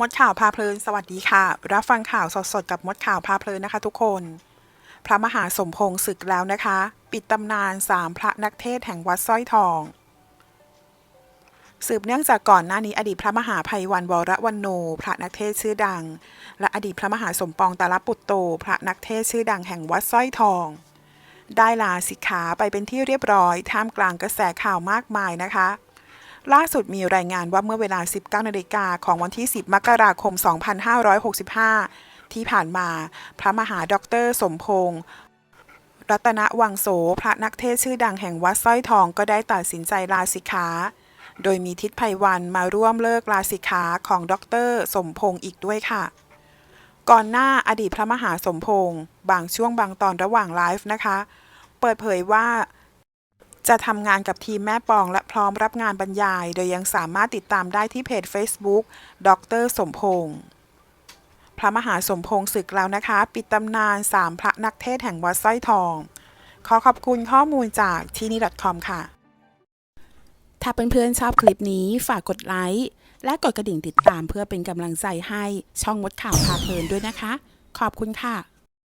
มดข่าวพาเพลินสวัสดีค่ะ รับฟังข่าวสดๆกับมดข่าวพาเพลินนะคะทุกคน พระมหาสมพงษ์ศึกแล้วนะคะ ปิดตำนานสามพระนักเทศแห่งวัดสร้อยทอง สืบเนื่องจากก่อนหน้านี้อดีตพระมหาภัยวันวรวันโน พระนักเทศชื่อดัง และอดีตพระมหาสมปองตาลปุตโต พระนักเทศชื่อดังแห่งวัดสร้อยทอง ได้ลาสิกขาไปเป็นที่เรียบร้อยท่ามกลางกระแสข่าวมากมายนะคะ ล่าสุดมีรายงานว่าเมื่อเวลา 19นาฬิกาของวันที่ 10 มกราคม 2565 ที่ผ่านมา พระมหาด็อกเตอร์สมพงษ์รัตนวังโสพระนักเทศชื่อดังแห่งวัดสร้อยทองก็ได้ตัดสินใจลาสิกขา โดยมีทิศไพวันมาร่วมเลิกลาสิกขาของด็อกเตอร์สมพงษ์อีกด้วยค่ะ ก่อนหน้าอดีตพระมหาสมพงษ์บางช่วงบางตอนระหว่างไลฟ์นะคะ เปิดเผยว่า จะทำงานกับทีมแม่ปองและพร้อมรับงานบรรยาย โดยยังสามารถติดตามได้ที่เพจ Facebook ดร สมพงษ์พระมหาสมพงษ์ศึกแล้วนะคะ ปิดตำนานสามพระนักเทศแห่งวัดสร้อยทอง ขอขอบคุณข้อมูลจากที่นี่ .com ค่ะ ถ้าเพื่อนๆชอบคลิปนี้ฝากกดไลค์และกดกระดิ่งติดตามเพื่อเป็นกำลังใจให้ช่องมดข่าวพาเพลินด้วยนะคะ ขอบคุณค่ะ